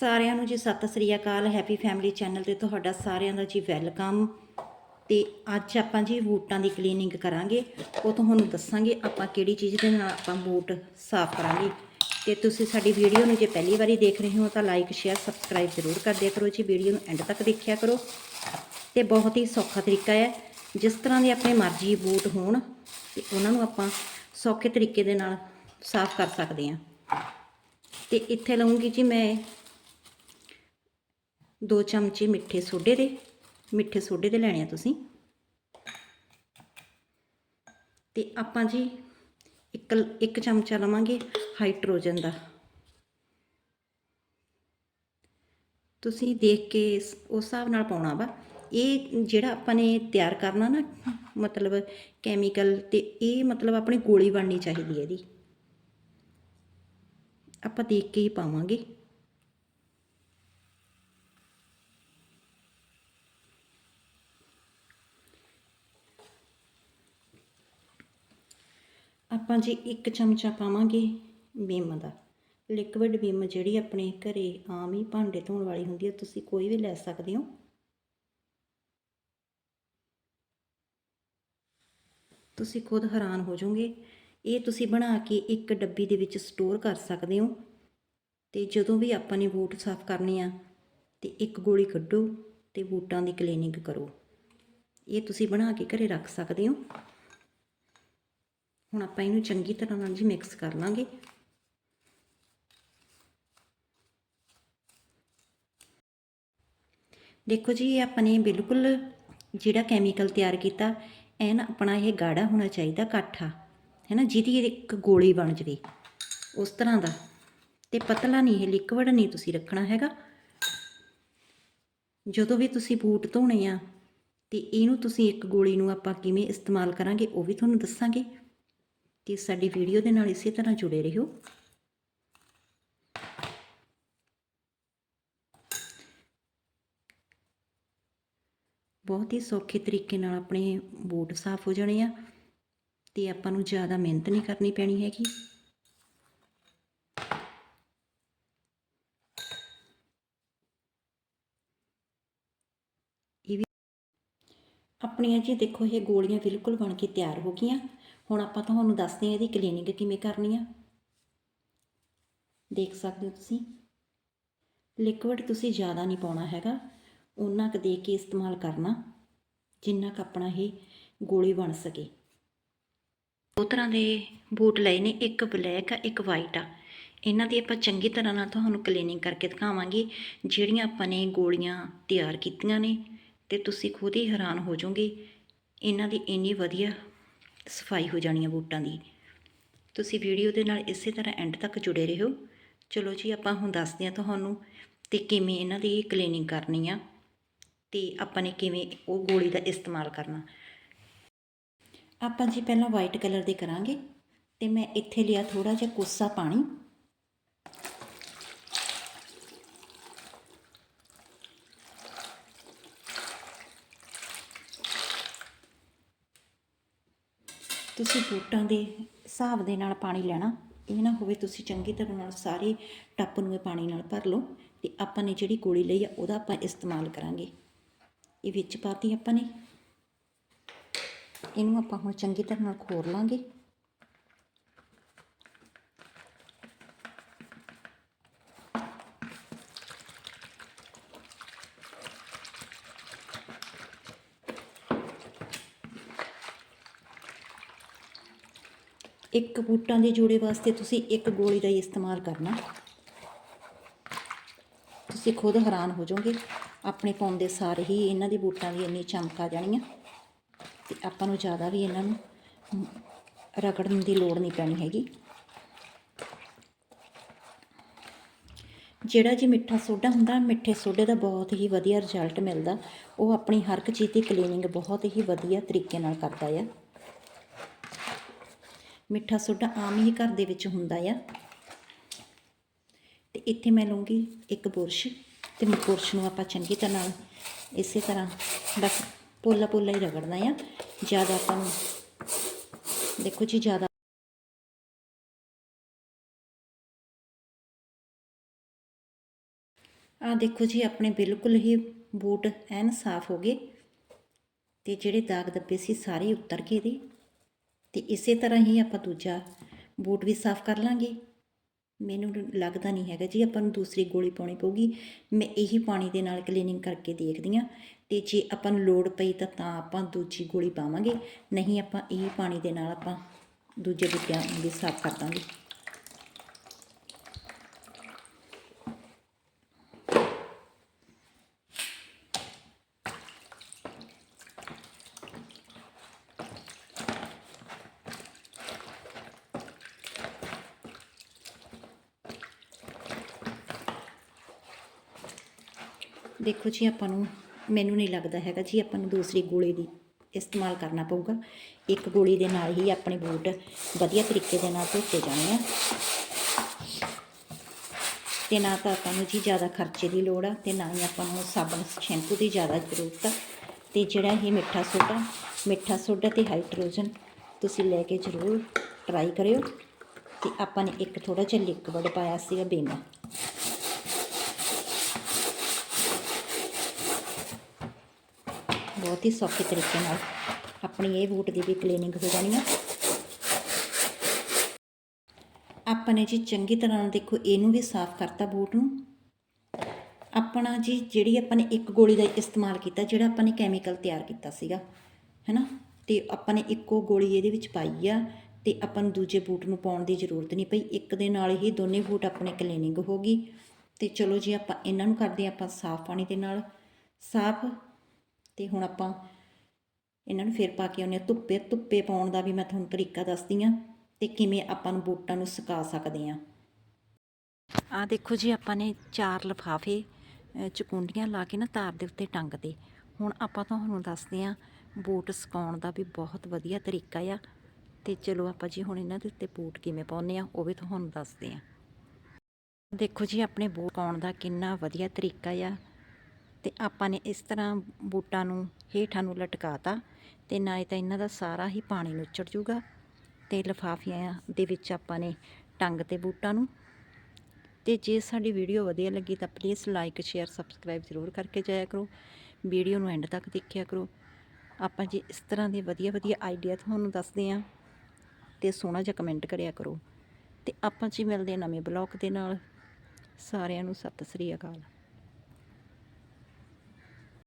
ਸਾਰਿਆਂ ਨੂੰ ਜੀ ਸਤਿ ਸ੍ਰੀ ਅਕਾਲ ਹੈਪੀ ਫੈਮਿਲੀ ਚੈਨਲ ਤੇ ਤੁਹਾਡਾ ਸਾਰਿਆਂ ਦਾ ਜੀ ਵੈਲਕਮ ਤੇ ਅੱਜ ਆਪਾਂ ਜੀ ਬੂਟਾਂ ਦੀ ਕਲੀਨਿੰਗ ਕਰਾਂਗੇ। ਉਹ ਤੁਹਾਨੂੰ ਦੱਸਾਂਗੇ ਆਪਾਂ ਕਿਹੜੀ ਚੀਜ਼ ਦੇ ਨਾਲ ਆਪਾਂ ਬੂਟ ਸਾਫ਼ ਕਰਾਂਗੇ। ਤੇ ਤੁਸੀਂ ਸਾਡੀ ਵੀਡੀਓ ਨੂੰ ਜੇ ਪਹਿਲੀ ਵਾਰੀ ਦੇਖ ਰਹੇ ਹੋ ਤਾਂ ਲਾਈਕ ਸ਼ੇਅਰ ਸਬਸਕ੍ਰਾਈਬ ਜ਼ਰੂਰ ਕਰ ਦਿਆ ਕਰੋ ਜੀ। ਵੀਡੀਓ ਨੂੰ ਐਂਡ ਤੱਕ ਦੇਖਿਆ ਕਰੋ। ਤੇ ਬਹੁਤ ਹੀ ਸੌਖਾ ਤਰੀਕਾ ਹੈ। ਜਿਸ ਤਰ੍ਹਾਂ ਦੇ ਆਪਣੇ ਮਰਜ਼ੀ ਬੂਟ ਹੋਣ, ਤੇ ਉਹਨਾਂ ਨੂੰ ਆਪਾਂ ਸੌਖੇ ਤਰੀਕੇ ਦੇ ਨਾਲ ਸਾਫ਼ ਕਰ ਸਕਦੇ ਹਾਂ। ਤੇ ਇੱਥੇ ਲਵਾਂਗੀ ਜੀ ਮੈਂ ਦੋ ਚਮਚੇ ਮਿੱਠੇ ਸੋਡੇ ਦੇ, ਮਿੱਠੇ ਸੋਡੇ ਦੇ ਲੈਣੇ ਆ ਤੁਸੀਂ। ਤੇ ਆਪਾਂ ਜੀ ਇੱਕ ਇੱਕ ਚਮਚਾ ਲਵਾਂਗੇ ਹਾਈਡਰੋਜਨ ਦਾ। ਤੁਸੀਂ ਦੇਖ ਕੇ ਉਸ ਹਿਸਾਬ ਨਾਲ ਪਾਉਣਾ ਵਾ। ਇਹ ਜਿਹੜਾ ਆਪਾਂ ਨੇ ਤਿਆਰ ਕਰਨਾ ਨਾ, ਮਤਲਬ ਕੈਮੀਕਲ ਤੇ ਇਹ ਮਤਲਬ ਆਪਣੀ ਗੋਲੀ ਬਣਨੀ ਚਾਹੀਦੀ ਹੈ ਇਹਦੀ। ਆਪਾਂ ਦੇਖ ਕੇ ਹੀ ਪਾਵਾਂਗੇ ਆਪਾਂ ਜੀ ਇੱਕ ਚਮਚਾ ਪਾਵਾਂਗੇ ਵਿਮ ਦਾ। ਲਿਕਵਿਡ ਵਿਮ ਜਿਹੜੀ ਆਪਣੇ ਘਰੇ ਆਮ ਹੀ ਭਾਂਡੇ ਧੋਣ ਵਾਲੀ ਹੁੰਦੀ ਹੈ ਤੁਸੀਂ ਕੋਈ ਵੀ ਲੈ ਸਕਦੇ ਹੋ। ਤੁਸੀਂ ਖੁਦ ਹੈਰਾਨ ਹੋ ਜਾਓਗੇ। ਇਹ ਤੁਸੀਂ ਬਣਾ ਕੇ ਇੱਕ ਡੱਬੀ ਦੇ ਵਿੱਚ ਸਟੋਰ ਕਰ ਸਕਦੇ ਹੋ। ਤੇ ਜਦੋਂ ਵੀ ਆਪਾਂ ਨੇ ਬੂਟ ਸਾਫ਼ ਕਰਨੇ ਆ, ਤੇ ਇੱਕ ਗੋਲੀ ਕੱਢੋ ਤੇ ਬੂਟਾਂ ਦੀ ਕਲੀਨਿੰਗ ਕਰੋ। ਇਹ ਤੁਸੀਂ ਬਣਾ ਕੇ ਘਰੇ ਰੱਖ ਸਕਦੇ ਹੋ। ਹੁਣ ਆਪਾਂ ਇਹਨੂੰ ਚੰਗੀ ਤਰ੍ਹਾਂ ਨਾਲ ਜੀ ਮਿਕਸ ਕਰ ਲਾਂਗੇ। ਦੇਖੋ ਜੀ, ਇਹ ਆਪਾਂ ਨੇ ਬਿਲਕੁਲ ਜਿਹੜਾ ਕੈਮੀਕਲ ਤਿਆਰ ਕੀਤਾ, ਐਨ ਆਪਣਾ ਇਹ ਗਾੜਾ ਹੋਣਾ ਚਾਹੀਦਾ ਕਾਠਾ, ਹੈ ਨਾ? ਜਿਹਦੀ ਇੱਕ ਗੋਲੀ ਬਣ ਜਵੇ, ਉਸ ਤਰ੍ਹਾਂ ਦਾ। ਤੇ ਪਤਲਾ ਨਹੀਂ, ਇਹ ਲਿਕਵਿਡ ਨਹੀਂ ਤੁਸੀਂ ਰੱਖਣਾ ਹੈਗਾ। ਜਦੋਂ ਵੀ ਤੁਸੀਂ ਬੂਟ ਧੋਣੇ ਆ, ਤੇ ਇਹਨੂੰ ਤੁਸੀਂ ਇੱਕ ਗੋਲੀ ਨੂੰ ਆਪਾਂ ਕਿਵੇਂ ਇਸਤੇਮਾਲ ਕਰਾਂਗੇ, ਉਹ ਵੀ ਤੁਹਾਨੂੰ ਦੱਸਾਂਗੇ। ਤੇ ਸਾਡੀ ਵੀਡੀਓ ਦੇ ਨਾਲ ਇਸੇ ਤਰ੍ਹਾਂ ਜੁੜੇ ਰਹੋ। ਬਹੁਤ ਹੀ ਸੌਖੇ ਤਰੀਕੇ ਨਾਲ ਆਪਣੇ ਬੂਟ ਸਾਫ਼ ਹੋ ਜਾਣੇ ਆ ਤੇ ਆਪਾਂ ਨੂੰ ਜ਼ਿਆਦਾ ਮਿਹਨਤ ਨਹੀਂ ਕਰਨੀ ਪੈਣੀ ਹੈਗੀ। ਆਪਣੀਆਂ ਜੀ ਦੇਖੋ, ਇਹ ਗੋਲੀਆਂ ਬਿਲਕੁਲ ਬਣ ਕੇ ਤਿਆਰ ਹੋ ਗਈਆਂ। ਹੁਣ ਆਪਾਂ ਤੁਹਾਨੂੰ ਦੱਸਦੇ ਹਾਂ ਇਹਦੀ ਕਲੀਨਿੰਗ ਕਿਵੇਂ ਕਰਨੀ ਆ। ਦੇਖ ਸਕਦੇ ਹੋ ਤੁਸੀਂ। ਲਿਕਵਿਡ ਤੁਸੀਂ ਜ਼ਿਆਦਾ ਨਹੀਂ ਪਾਉਣਾ ਹੈਗਾ। ਉਹਨਾਂ ਕੁ ਦੇ ਕੇ ਇਸਤੇਮਾਲ ਕਰਨਾ, ਜਿੰਨਾ ਕੁ ਆਪਣਾ ਇਹ ਗੋਲੀ ਬਣ ਸਕੇ। ਦੋ ਤਰ੍ਹਾਂ ਦੇ ਬੂਟ ਲਏ ਨੇ, ਇੱਕ ਬਲੈਕ ਆ, ਇੱਕ ਵਾਈਟ ਆ। ਇਹਨਾਂ ਦੀ ਆਪਾਂ ਚੰਗੀ ਤਰ੍ਹਾਂ ਨਾਲ ਤੁਹਾਨੂੰ ਕਲੀਨਿੰਗ ਕਰਕੇ ਦਿਖਾਵਾਂਗੇ, ਜਿਹੜੀਆਂ ਆਪਾਂ ਨੇ ਗੋਲੀਆਂ ਤਿਆਰ ਕੀਤੀਆਂ ਨੇ, ਤੇ ਤੁਸੀਂ ਖੁਦ ਹੀ ਹੈਰਾਨ ਹੋ ਜਾਓਗੇ। ਇਹਨਾਂ ਦੀ ਇੰਨੀ ਵਧੀਆ ਸਫ਼ਾਈ ਹੋ ਜਾਣੀ ਆ ਬੂਟਾਂ ਦੀ। ਤੁਸੀਂ ਵੀਡੀਓ ਦੇ ਨਾਲ ਇਸੇ ਤਰ੍ਹਾਂ ਐਂਡ ਤੱਕ ਜੁੜੇ ਰਹੋ। ਚਲੋ ਜੀ, ਆਪਾਂ ਹੁਣ ਦੱਸਦੇ ਹਾਂ ਤੁਹਾਨੂੰ ਤੇ ਕਿਵੇਂ ਇਹਨਾਂ ਦੀ ਕਲੀਨਿੰਗ ਕਰਨੀ ਆ ਤੇ ਆਪਾਂ ਨੇ ਕਿਵੇਂ ਉਹ ਗੋਲੀ ਦਾ ਇਸਤੇਮਾਲ ਕਰਨਾ। ਆਪਾਂ ਜੀ ਪਹਿਲਾਂ ਵਾਈਟ ਕਲਰ ਦੇ ਕਰਾਂਗੇ ਤੇ ਮੈਂ ਇੱਥੇ ਲਿਆ ਥੋੜਾ ਜਿਹਾ ਕੋਸਾ ਪਾਣੀ। ਤੁਸੀਂ ਬੂਟਾਂ ਦੇ ਹਿਸਾਬ ਦੇ ਨਾਲ ਪਾਣੀ ਲੈਣਾ, ਇਹ ਨਾ ਹੋਵੇ ਤੁਸੀਂ ਚੰਗੀ ਤਰ੍ਹਾਂ ਨਾਲ ਸਾਰੇ ਟੱਪ ਨੂੰ ਇਹ ਪਾਣੀ ਨਾਲ ਭਰ ਲਓ ਤੇ ਆਪਾਂ ਨੇ ਜਿਹੜੀ ਗੋਲੀ ਲਈ ਆ, ਉਹਦਾ ਆਪਾਂ ਇਸਤੇਮਾਲ ਕਰਾਂਗੇ। ਇਹ ਵਿੱਚ ਪਾਤੀ ਆਪਾਂ ਨੇ। ਇਹਨੂੰ ਆਪਾਂ ਹੁਣ ਚੰਗੀ ਤਰ੍ਹਾਂ ਨਾਲ ਖੋਰ ਲਾਂਗੇ। ਇੱਕ ਬੂਟਾਂ ਦੇ ਜੋੜੇ ਵਾਸਤੇ ਤੁਸੀਂ ਇੱਕ ਗੋਲੀ ਦਾ ਹੀ ਇਸਤੇਮਾਲ ਕਰਨਾ। ਤੁਸੀਂ ਖੁਦ ਹੈਰਾਨ ਹੋ ਜਾਓਗੇ, ਆਪਣੇ ਪਾਉਂਦੇ ਸਾਰੇ ਹੀ ਇਹਨਾਂ ਦੇ ਬੂਟਾਂ ਦੀ ਇੰਨੀ ਚਮਕ ਆ ਜਾਣੀ ਆ ਤੇ ਆਪਾਂ ਨੂੰ ਜ਼ਿਆਦਾ ਵੀ ਇਹਨਾਂ ਨੂੰ ਰਗੜਨ ਦੀ ਲੋੜ ਨਹੀਂ ਪੈਣੀ ਹੈਗੀ। ਜਿਹੜਾ ਜੀ ਮਿੱਠਾ ਸੋਡਾ ਹੁੰਦਾ, ਮਿੱਠੇ ਸੋਡੇ ਦਾ ਬਹੁਤ ਹੀ ਵਧੀਆ ਰਿਜ਼ਲਟ ਮਿਲਦਾ, ਉਹ ਆਪਣੀ ਹਰ ਇੱਕ ਚੀਜ਼ ਦੀ ਕਲੀਨਿੰਗ ਬਹੁਤ ਹੀ ਵਧੀਆ ਤਰੀਕੇ ਨਾਲ ਕਰਦਾ ਆ। ਮਿੱਠਾ ਸੋਡਾ ਆਮ ਹੀ ਘਰ ਦੇ ਵਿੱਚ ਹੁੰਦਾ ਆ। ਤੇ ਇੱਥੇ ਮੈਂ ਲਵਾਂਗੀ ਇੱਕ ਬੁਰਸ਼ ਤੇ ਬੁਰਸ਼ ਨੂੰ ਆਪਾਂ ਚੰਗੀ ਤਰ੍ਹਾਂ ਨਾਲ ਇਸੇ ਤਰ੍ਹਾਂ ਬਸ ਪੋਲਾ ਪੋਲਾ ਹੀ ਰਗੜਨਾ ਆ। ਜ਼ਿਆਦਾ ਆਪਾਂ ਨੂੰ ਦੇਖੋ ਜੀ, ਜ਼ਿਆਦਾ ਆ ਦੇਖੋ ਜੀ, ਆਪਣੇ ਬਿਲਕੁਲ ਹੀ ਬੂਟ ਐਨ ਸਾਫ਼ ਹੋ ਗਏ ਤੇ ਜਿਹੜੇ ਦਾਗ ਦੱਬੇ ਸੀ, ਸਾਰੇ ਉਤਰ ਗਏ ਦੇ ਤੇ ਇਸੇ ਤਰ੍ਹਾਂ ਹੀ ਆਪਾਂ ਦੂਜਾ ਬੂਟ ਵੀ ਸਾਫ਼ ਕਰ ਲਾਂਗੇ। ਮੈਨੂੰ ਲੱਗਦਾ ਨਹੀਂ ਹੈਗਾ ਜੀ ਆਪਾਂ ਨੂੰ ਦੂਸਰੀ ਗੋਲੀ ਪਾਉਣੀ ਪਊਗੀ। ਮੈਂ ਇਹੀ ਪਾਣੀ ਦੇ ਨਾਲ ਕਲੀਨਿੰਗ ਕਰਕੇ ਦੇਖਦੀ ਆ ਤੇ ਜੇ ਆਪਾਂ ਨੂੰ ਲੋੜ ਪਈ ਤਾਂ ਤਾਂ ਆਪਾਂ ਦੂਜੀ ਗੋਲੀ ਪਾਵਾਂਗੇ। ਨਹੀਂ ਆਪਾਂ ਇਹੀ ਪਾਣੀ ਦੇ ਨਾਲ ਆਪਾਂ ਦੂਜੇ ਬੂਟਿਆਂ ਨੂੰ ਵੀ ਸਾਫ਼ ਕਰ ਦਾਂਗੇ। ਦੇਖੋ ਜੀ, ਆਪਾਂ ਨੂੰ ਮੈਨੂੰ ਨਹੀਂ ਲੱਗਦਾ ਹੈਗਾ ਜੀ, ਆਪਾਂ ਨੂੰ ਦੂਸਰੀ ਗੋਲੀ ਦੀ ਇਸਤੇਮਾਲ ਕਰਨਾ ਪਊਗਾ। ਇੱਕ ਗੋਲੀ ਦੇ ਨਾਲ ਹੀ ਆਪਣੇ ਬੂਟ ਵਧੀਆ ਤਰੀਕੇ ਦੇ ਨਾਲ ਧੋਤੇ ਜਾਣੇ ਆ। ਤੇ ਨਾ ਤਾਂ ਆਪਾਂ ਨੂੰ ਜੀ ਜ਼ਿਆਦਾ ਖਰਚੇ ਦੀ ਲੋੜ ਆ, ਤੇ ਨਾ ਹੀ ਆਪਾਂ ਨੂੰ ਸਾਬਣ ਸ਼ੈਂਪੂ ਦੀ ਜ਼ਿਆਦਾ ਜ਼ਰੂਰਤ ਆ। ਤੇ ਜਿਹੜਾ ਇਹ ਮਿੱਠਾ ਸੋਡਾ ਮਿੱਠਾ ਸੋਡਾ ਤੇ ਹਾਈਡਰੋਜਨ ਤੁਸੀਂ ਲੈ ਕੇ ਜ਼ਰੂਰ ਟਰਾਈ ਕਰਿਓ। ਤੇ ਆਪਾਂ ਨੇ ਇੱਕ ਥੋੜਾ ਜਿਹਾ ਲਿਕਵਿਡ ਪਾਇਆ ਸੀਗਾ ਬੇਮਾ ਬਹੁਤ ਹੀ ਸੌਖੇ ਤਰੀਕੇ ਨਾਲ ਆਪਣੀ ਇਹ ਬੂਟ ਦੀ ਵੀ ਕਲੀਨਿੰਗ ਹੋ ਜਾਣੀ ਆ। ਆਪਾਂ ਨੇ ਜੀ ਚੰਗੀ ਤਰ੍ਹਾਂ ਨਾਲ ਦੇਖੋ ਇਹਨੂੰ ਵੀ ਸਾਫ਼ ਕਰਤਾ ਬੂਟ ਨੂੰ। ਆਪਣਾ ਜੀ ਜਿਹੜੀ ਆਪਾਂ ਨੇ ਇੱਕ ਗੋਲੀ ਦਾ ਇਸਤੇਮਾਲ ਕੀਤਾ, ਜਿਹੜਾ ਆਪਾਂ ਨੇ ਕੈਮੀਕਲ ਤਿਆਰ ਕੀਤਾ ਸੀਗਾ, ਹੈਨਾ? ਤੇ ਆਪਾਂ ਨੇ ਇੱਕੋ ਗੋਲੀ ਇਹਦੇ ਵਿੱਚ ਪਾਈ ਆ ਤੇ ਆਪਾਂ ਨੂੰ ਦੂਜੇ ਬੂਟ ਨੂੰ ਪਾਉਣ ਦੀ ਜ਼ਰੂਰਤ ਨਹੀਂ ਪਈ। ਇੱਕ ਦੇ ਨਾਲ ਹੀ ਦੋਨੇ ਬੂਟ ਆਪਣੇ ਕਲੀਨਿੰਗ ਹੋ ਗਈ। ਤੇ ਚਲੋ ਜੀ ਆਪਾਂ ਇਹਨਾਂ ਨੂੰ ਕਰਦੇ ਹਾਂ ਆਪਾਂ ਸਾਫ਼ ਪਾਣੀ ਦੇ ਨਾਲ। ਸਾਫ਼ ਤੇ ਹੁਣ ਆਪਾਂ ਇਹਨਾਂ ਨੂੰ ਫੇਰ ਪਾ ਕੇ ਆਉਂਦੇ ਹਾਂ ਧੁੱਪੇ ਧੁੱਪੇ ਪਾਉਣ ਦਾ ਵੀ ਮੈਂ ਤੁਹਾਨੂੰ ਤਰੀਕਾ ਦੱਸਦੀ ਹਾਂ ਤੇ ਕਿਵੇਂ ਆਪਾਂ ਨੂੰ ਬੂਟਾਂ ਨੂੰ ਸੁਕਾ ਸਕਦੇ ਹਾਂ। ਆ ਦੇਖੋ ਜੀ, ਆਪਾਂ ਨੇ ਚਾਰ ਲਫਾਫੇ ਚਕੁੰਡੀਆਂ ਲਾ ਕੇ ਨਾ ਤਾਰ ਦੇ ਉੱਤੇ ਟੰਗ ਤੇ। ਹੁਣ ਆਪਾਂ ਤੁਹਾਨੂੰ ਦੱਸਦੇ ਹਾਂ ਬੂਟ ਸੁਕਾਉਣ ਦਾ ਵੀ ਬਹੁਤ ਵਧੀਆ ਤਰੀਕਾ ਆ। ਤੇ ਚਲੋ ਆਪਾਂ ਜੀ ਹੁਣ ਇਹਨਾਂ ਦੇ ਉੱਤੇ ਬੂਟ ਕਿਵੇਂ ਪਾਉਂਦੇ ਆ ਉਹ ਵੀ ਤੁਹਾਨੂੰ ਦੱਸਦੇ ਹਾਂ। ਦੇਖੋ ਜੀ, ਆਪਣੇ ਬੂਟ ਪਾਉਣ ਦਾ ਕਿੰਨਾ ਵਧੀਆ ਤਰੀਕਾ ਆ। ਤੇ ਆਪਾਂ ਨੇ ਇਸ ਤਰ੍ਹਾਂ ਬੂਟਾਂ ਨੂੰ, ਹੇਠਾਂ ਨੂੰ ਲਟਕਾਤਾ ਤੇ ਨਾ ਤਾਂ ਇਹਨਾਂ ਦਾ ਸਾਰਾ ਹੀ ਪਾਣੀ ਨੁੱਚੜ ਜੂਗਾ ਤੇ ਲਫਾਫਿਆਂ ਦੇ ਵਿੱਚ ਆਪਾਂ ਨੇ ਟੰਗ ਤੇ ਬੂਟਾਂ ਨੂੰ। ਤੇ ਜੇ ਸਾਡੀ ਵੀਡੀਓ ਵਧੀਆ ਲੱਗੀ ਤਾਂ ਪਲੀਜ਼ ਲਾਈਕ ਸ਼ੇਅਰ ਸਬਸਕ੍ਰਾਈਬ ਜ਼ਰੂਰ ਕਰਕੇ ਜਾਇਆ ਕਰੋ। ਵੀਡੀਓ ਨੂੰ ਐਂਡ ਤੱਕ ਦੇਖਿਆ ਕਰੋ। ਆਪਾਂ ਜੇ ਇਸ ਤਰ੍ਹਾਂ ਦੇ ਵਧੀਆ ਵਧੀਆ ਆਈਡੀਆ ਤੁਹਾਨੂੰ ਦੱਸਦੇ ਆਂ ਤੇ ਸੋਹਣਾ ਜਿਹਾ ਕਮੈਂਟ ਕਰਿਆ ਕਰੋ। ਤੇ ਆਪਾਂ ਜੀ ਮਿਲਦੇ ਹਾਂ ਨਵੇਂ ਬਲੌਗ ਦੇ ਨਾਲ। ਸਾਰਿਆਂ ਨੂੰ ਸਤਿ ਸ੍ਰੀ ਅਕਾਲ।